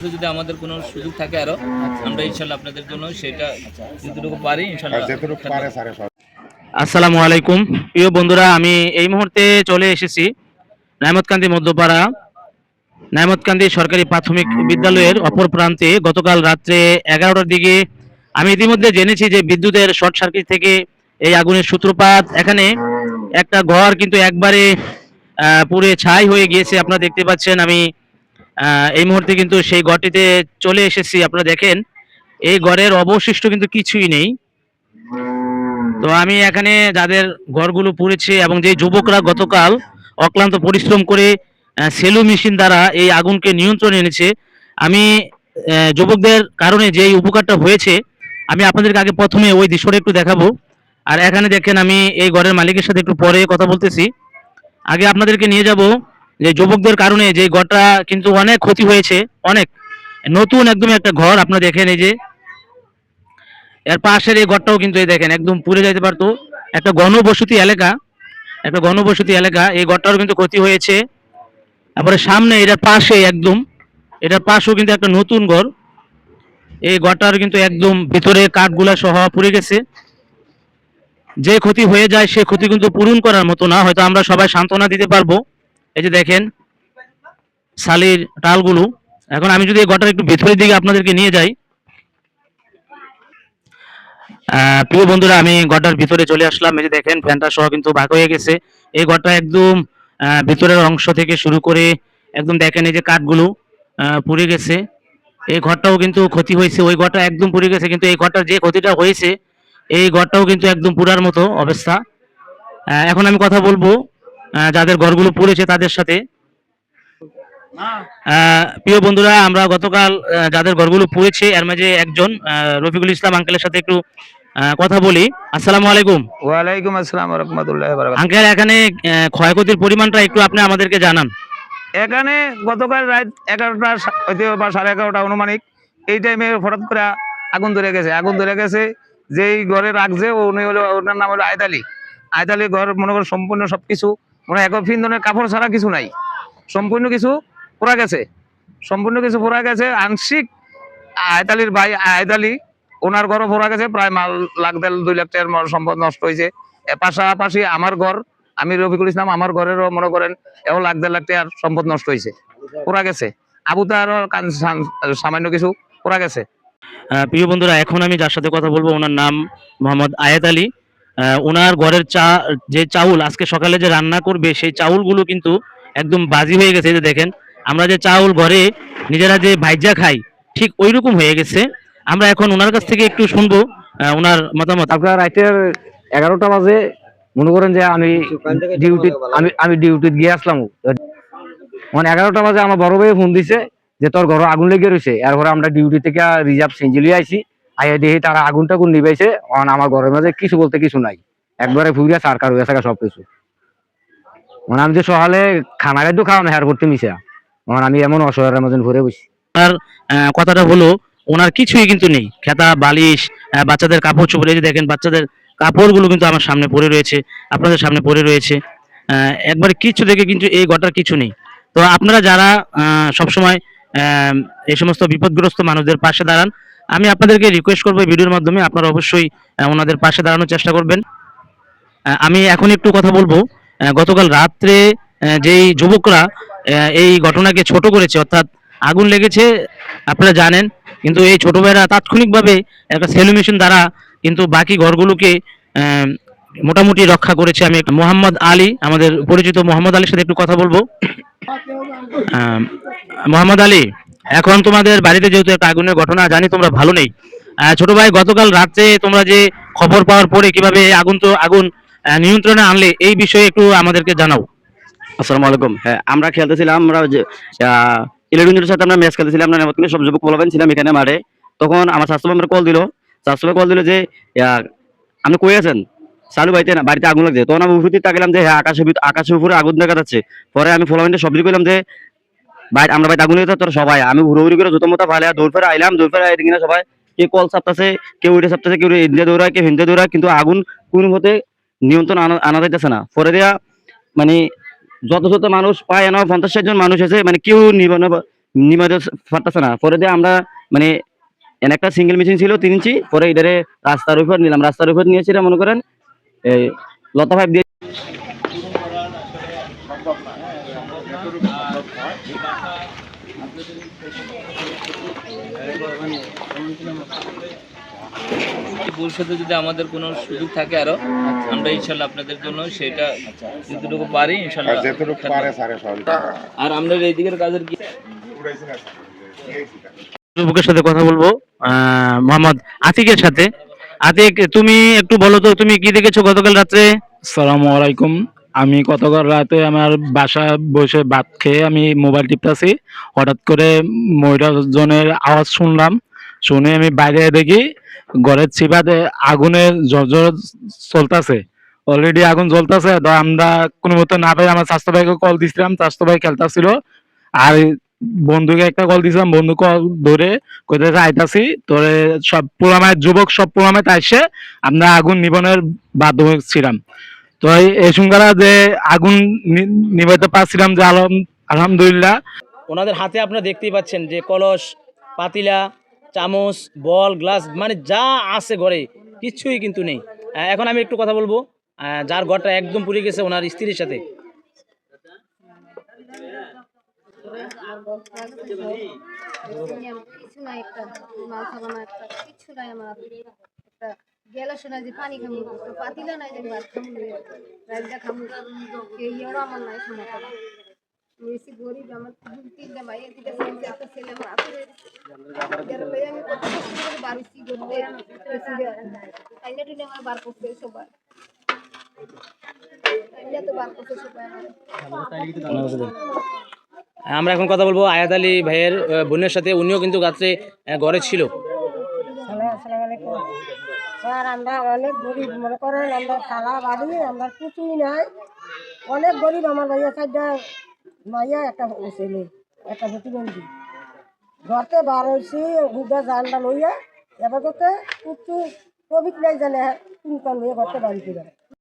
যদি আমাদের কোনো সুযোগ থাকে আরও আমরা ইনশাল্লাহ আপনাদের জন্য সেটা যতটুকু পারি ইনশাল্লাহ পারে আসসালামু আলাইকুম। প্রিয় বন্ধুরা আমি এই মুহূর্তে চলে এসেছি নাইমতকান্দি মধ্যপাড়া। নাইমতকান্দি সরকারি প্রাথমিক বিদ্যালয়ের অপর প্রান্তে গতকাল রাত্রে এগারোটার দিকে আমি ইতিমধ্যে জেনেছি যে বিদ্যুতের শর্ট সার্কিট থেকে এই আগুনের সূত্রপাত। এখানে একটা ঘর কিন্তু একবারে আহ, পুড়ে ছাই হয়ে গিয়েছে আপনারা দেখতে পাচ্ছেন। আমি এই মুহূর্তে কিন্তু সেই ঘরটিতে চলে এসেছি, আপনারা দেখেন। এই ঘরের অবশিষ্ট কিন্তু কিছুই নেই। তো আমি এখানে যাদের ঘরগুলো পুড়েছে এবং যে যুবকরা গতকাল অক্লান্ত পরিশ্রম করে সেলু মেশিন দ্বারা এই আগুনকে নিয়ন্ত্রণে এনেছে, আমি যুবকদের কারণে যে উপকারটা হয়েছে, আমি আপনাদেরকে আগে প্রথমে ওই দৃশ্যটা একটু দেখাবো। আর এখানে দেখেন আমি এই ঘরের মালিকের সাথে একটু পরে কথা বলতেছি। আগে আপনাদেরকে নিয়ে যাব যে যুবকদের কারণে যে ঘরটা কিন্তু অনেক ক্ষতি হয়েছে, অনেক। নতুন একদম একটা ঘর আপনারা দেখেন এই যে। এর পাশের এই ঘরটাও কিন্তু এই দেখেন, একদম পুড়ে যাইতে পারতো। একটা গণবসতি এলাকা, একটা গণবসতি এলাকা, এই ঘরটারও কিন্তু ক্ষতি হয়েছে। তারপরে সামনে এটার পাশে একদম, এটার পাশেও কিন্তু একটা নতুন ঘর। এই ঘরটার কিন্তু একদম ভিতরে কাঠগুলা সহ পুড়ে গেছে। যে ক্ষতি হয়ে যায়, সে ক্ষতি কিন্তু পূরণ করার মতো না, হয়তো আমরা সবাই সান্ত্বনা দিতে পারব। এই যে দেখেন, শালির টালগুলো। এখন আমি যদি এই ঘরটার একটু ভেতরের দিকে আপনাদেরকে নিয়ে যাই। প্রিয় বন্ধুরা, আমি ঘরটার ভিতরে চলে আসলাম। এই যে দেখেন, ফ্যানটা সহ কিন্তু ভাগ হয়ে গেছে। এই ঘরটা একদম ভিতরের অংশ থেকে শুরু করে একদম দেখেন এই যে কাঠগুলো পুড়ে গেছে। এই ঘরটাও কিন্তু ক্ষতি হয়েছে। ওই ঘরটা একদম পুড়ে গেছে, কিন্তু এই ঘরটার যে ক্ষতিটা হয়েছে, এই ঘরটাও কিন্তু একদম পুরার মতো অবস্থা। এখন আমি কথা বলব যাদের ঘরগুলো পড়েছে তাদের সাথে। প্রিয় বন্ধুরা আমরা গতকাল যাদের ঘরগুলো পুড়েছে এর মাঝে একজন রফিকুল ইসলাম আঙ্কেলের সাথে একটু কথা বলি। আসসালামু আলাইকুম। ওয়ালাইকুম আসসালাম রহমতুল্লাহ আঙ্কেল এখানে ক্ষয়ক্ষতির পরিমাণটা একটু আপনি আমাদেরকে জানান। এখানে গতকাল রাত এগারোটা হইতে বা সাড়ে এগারোটা অনুমানিক এই টাইমে হঠাৎ করে আগুন ধরে গেছে। আগুন ধরে গেছে যেই ঘরে রাখছে উনি হলো ওনার নাম হলো আয়তালি। আয়তালি ঘর মনে করো সম্পূর্ণ সবকিছু মনে এক ফিন্দনের কাপড় ছাড়া কিছু নাই। সম্পূর্ণ কিছু পোড়া গেছে। সম্পূর্ণ কিছু পোড়া গেছে। আংশিক আয়তালির ভাই আয়তালি, ওনার ঘরও পোড়া গেছে। প্রায় মাল লাখ দেড়, দুই লাখ টাকার সম্পদ নষ্ট হয়েছে। পাশাপাশি আমার ঘর, আমি রফিকুল ইসলাম, আমার ঘরেরও মনে করেন এও লাখ দেড় লাখ টাকার সম্পদ নষ্ট হয়েছে। পোড়া গেছে। আবু তারও সামান্য কিছু পোড়া গেছে। প্রিয় বন্ধুরা, এখন আমি যার সাথে কথা বলব, ওনার নাম মোহাম্মদ আয়াত আলী। ওনার ঘরের চা যে চাউল আজকে সকালে যে রান্না করবে সেই চাউলগুলো কিন্তু একদম বাজি হয়ে গেছে যে দেখেন। আমরা যে চাউল ঘরে নিজেরা যে ভাইজা খাই ঠিক ওই রকম হয়ে গেছে। আমরা এখন ওনার কাছ থেকে একটু শুনব আহ, ওনার মতামত। আপনার রাতের এগারোটা বাজে মনে করেন যে আমি ডিউটি আমি আমি ডিউটি গিয়ে আসলাম। মানে এগারোটা বাজে আমার বড় ভাই ফোন দিছে যে তোর ঘর আগুন লেগে রয়েছে এরপরে আমরা ডিউটি থেকে রিজার্ভ সেঞ্জুলি আইছি। আইয়া দেখি তারা আগুন টাগুন নিবাইছে অন আমার ঘরের মাঝে কিছু বলতে কিছু নাই। একবারে ফুরিয়া সারকার হয়ে থাকা সবকিছু মানে আমি যে সকালে খানা খাদ্য খাওয়া হেয়ার করতে মিশা মানে আমি এমন অসহায়ের মাঝে ঘুরে বসি। আহ, কথাটা হলো ওনার কিছুই কিন্তু নেই। খেতা বালিশ বাচ্চাদের কাপড় চোপড় এই দেখেন বাচ্চাদের কাপড়গুলো কিন্তু আমার সামনে পড়ে রয়েছে আপনাদের সামনে পড়ে রয়েছে। একবার কিছু দেখে কিন্তু এই ঘটার কিছু নেই। তো আপনারা যারা সবসময় এই সমস্ত বিপদগ্রস্ত মানুষদের পাশে দাঁড়ান আমি আপনাদেরকে রিকোয়েস্ট করব ভিডিওর মাধ্যমে। আপনারা অবশ্যই ওনাদের পাশে দাঁড়ানোর চেষ্টা করবেন। আমি এখন একটু কথা বলব। গতকাল রাত্রে যেই যুবকরা এই ঘটনাকে ছোট করেছে, অর্থাৎ আগুন লেগেছে, আপনারা জানেন, কিন্তু এই ছোট ভাইরা তাৎক্ষণিকভাবে একটা সেলু মেশিন দ্বারা কিন্তু বাকি ঘরগুলোকে মোটামুটি রক্ষা করেছে। আমি মোহাম্মদ আলী, আমাদের পরিচিত মোহাম্মদ আলীর সাথে একটু কথা বলব। মোহাম্মদ আলী এখন তোমাদের বাড়িতে যেহেতু একটা আগুনের ঘটনা, জানি তোমরা ভালো নেই। ছোট ভাই, গতকাল রাত্রে তোমরা যে খবর পাওয়ার পরে কীভাবে আগুন তো, আগুন নিয়ন্ত্রণে আনলে, এই বিষয়ে একটু আমাদেরকে জানাও। আসসালামু আলাইকুম। হ্যাঁ আমরা খেলতেছিলাম, আমরা ইলেভেনের সাথে আমরা ম্যাচ খেলতেছিলাম, আমরা নেমতনে সব যুবক বলবেন ছিলাম এখানে মাঠে। তখন আমার স্বাস্থ্য আমার কল দিল। স্বাস্থ্য কল দিল যে আপনি কই আছেন? চালু বাড়িতে না, বাড়িতে আগুন লাগছে। তখন আমি উপরে তাকালাম যে হ্যাঁ ভিতর আকাশের উপরে আগুন দেখা যাচ্ছে। পরে আমি ফলামিনটা সবজি করলাম যে বাইরে আমরা বাড়িতে আগুন লেগেছে তোর সবাই। আমি ঘুরে করে জুতো মতো ভালো দৌড় ফেরে আইলাম, দৌড় ফেরে আইতে কিনা সবাই। কে কল চাপতেছে কেউ উঠে চাপতেছে কেউ ইন্ডিয়া দৌড়ায় কেউ হিন্দে দৌড়ায়, কিন্তু আগুন কোন মতে নিয়ন্ত্রণ আনা যাইতেছে না। পরে দেয়া মানে যত যত মানুষ পায় না পঞ্চাশ ষাট জন মানুষ আছে মানে কেউ নিমাতে পারতেছে না। পরে দিয়ে আমরা মানে একটা সিঙ্গেল মেশিন ছিল তিন ইঞ্চি, পরে এটারে রাস্তার উপর নিলাম। রাস্তার উপর নিয়েছিলাম মনে করেন, এই লতা পাইপ দিয়ে ভবিষ্যতে যদি আমাদের কোনো সুযোগ থাকে আরও আমরা ইনশাল্লাহ আপনাদের জন্য সেটা যতটুকু পারি ইনশাল্লাহ আর আমরা এই দিকের কাজের কি যুবকের সাথে কথা বলব। আহ, মোহাম্মদ আতিকের সাথে। আতিক তুমি একটু বলো তো তুমি কি দেখেছ গতকাল রাত্রে? সালামু আলাইকুম। আমি গতকাল রাতে আমার বাসা বসে ভাত খেয়ে আমি মোবাইল টিপতেছি। হঠাৎ করে মহিলাজনের আওয়াজ শুনলাম। শুনে আমি বাইরে দেখি ঘরের চিপাতে আগুনের জর্জর চলতেছে। অলরেডি আগুন জ্বলতেছে, তো আমরা কোনো মতো না পাই আমার স্বাস্থ্য ভাইকে কল দিছিলাম। স্বাস্থ্য ভাই খেলতেছিল। আর বন্ধুকে একটা কল দিছিলাম। বন্ধু কল ধরে কোথায় আইতাছি, তোরে সব পুরামায় যুবক সব পুরামায় আইসে, আমরা আগুন নিবনের বাধ্য হয়েছিলাম তো এই- সংখ্যারা যে আগুন নি- নিভাইতে পারছিলাম যে আলম আলহামদুলিল্লাহ। ওনাদের হাতে আপনারা দেখতেই পাচ্ছেন যে কলস পাতিলা চামচ বল গ্লাস মানে যা আছে ঘরে কিছুই কিন্তু নেই। এখন আমি একটু কথা বলব। আহ, যার ঘরটা একদম পুড়ে গেছে ওনার স্ত্রীর সাথে। কিছু নাই একটা মাল খাবানা একটা কিছু নাই আমার একটা গেলে শোনা যে পানি খামু তো পাতিলা নাই যে ভাত খামু রাজা খামু আমার নাই শোনা গরিব আমার তিনটা ভাই এদিকে ছেলে, একটা ছেলে আমি কত কষ্ট করে আমার বার করতে সবাই। আমরা এখন কথা বলব আয়াত আলী ভাইয়ের বোনের সাথে। উনিও কিন্তু রাত্রে ঘরে ছিল। স্যার আমরা অনেক গরিব, মনে করেন আমরা সারা বাড়ি, আমরা কিছুই নাই। অনেক গরিব আমার ভাইয়া সাইডটা মাইয়া একটা ছেলে, একটা প্রতিবন্ধী। ঘরতে বার হয়েছি হুদা জানটা লইয়া এবার করতে কিছু প্রভিক নাই জানে তিনটা লইয়া ঘরতে বাড়ি করে